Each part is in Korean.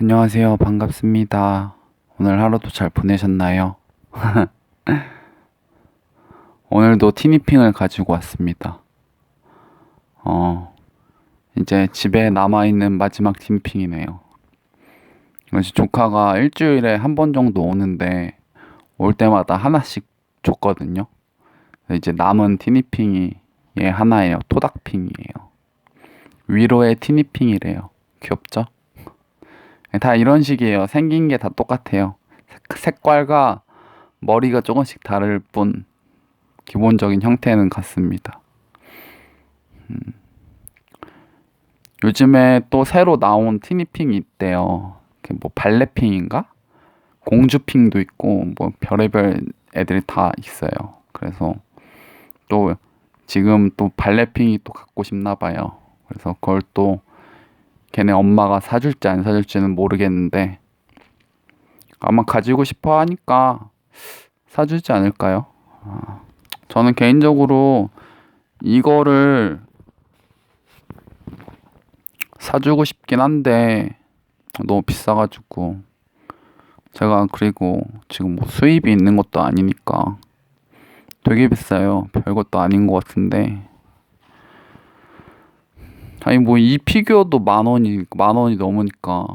안녕하세요. 반갑습니다. 오늘 하루도 잘 보내셨나요? 오늘도 티니핑을 가지고 왔습니다. 어, 이제 집에 남아있는 마지막 티니핑이네요. 그래서 조카가 일주일에 한 번 정도 오는데 올 때마다 하나씩 줬거든요. 이제 남은 티니핑이 얘 하나예요. 토닥핑이에요. 위로의 티니핑이래요. 귀엽죠? 다 이런 식이에요. 생긴 게 다 똑같아요. 색- 색깔과 머리가 조금씩 다를 뿐 기본적인 형태는 같습니다. 음. 요즘에 또 새로 나온 티니핑이 있대요. 그뭐 발레핑인가? 공주핑도 있고 뭐 별의별 애들이 다 있어요. 그래서 또 지금 또 발레핑이 또 갖고 싶나 봐요. 그래서 그걸 또 걔네 엄마가 사줄지 안 사줄지는 모르겠는데 아마 가지고 싶어 하니까 사주지 않을까요? 아, 저는 개인적으로 이거를 사주고 싶긴 한데 너무 비싸가지고 제가 그리고 지금 뭐 수입이 있는 것도 아니니까 되게 비싸요. 별것도 아닌 것 같은데 아니 뭐 이 피규어도 만 원이 만 원이 넘으니까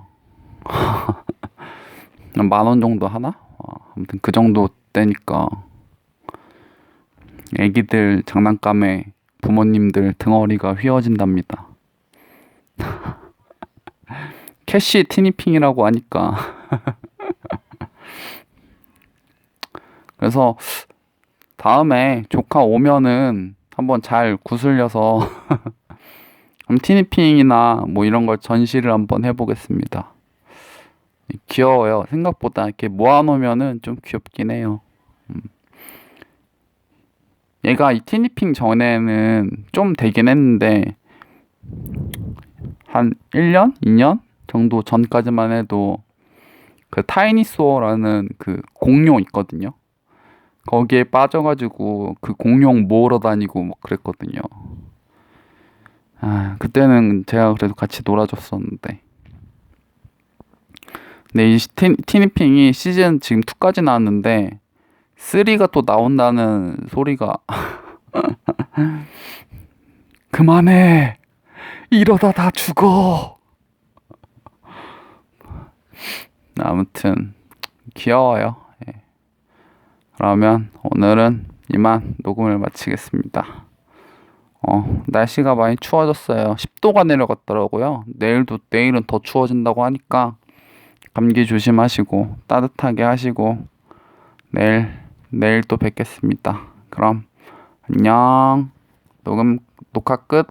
만 원 정도 하나? 아, 아무튼 그 정도 되니까 애기들 장난감에 부모님들 등어리가 휘어진답니다. 캐시 티니핑이라고 하니까 그래서 다음에 조카 오면은 한번 잘 구슬려서 그럼 티니핑이나 뭐 이런 걸 전시를 한번 해보겠습니다. 귀여워요. 생각보다 이렇게 모아놓으면은 좀 귀엽긴 해요. 음. 얘가 이 티니핑 전에는 좀 되긴 했는데 한 1년? 2년 정도 전까지만 해도 그 타이니소어라는 그 공룡 있거든요. 거기에 빠져가지고 그 공룡 모으러 다니고 막 그랬거든요. 아, 그때는 제가 그래도 같이 놀아줬었는데. 근데 이 티, 티니핑이 시즌 지금 2까지 나왔는데 3가 또 나온다는 소리가 그만해 이러다 다 죽어 아무튼 귀여워요 예. 그러면 오늘은 이만 녹음을 마치겠습니다 어, 날씨가 많이 추워졌어요 10도가 내려갔더라고요 내일도 내일은 더 추워진다고 하니까 감기 조심하시고 따뜻하게 하시고 내일 내일 또 뵙겠습니다. 그럼 안녕. 녹음 녹화 끝.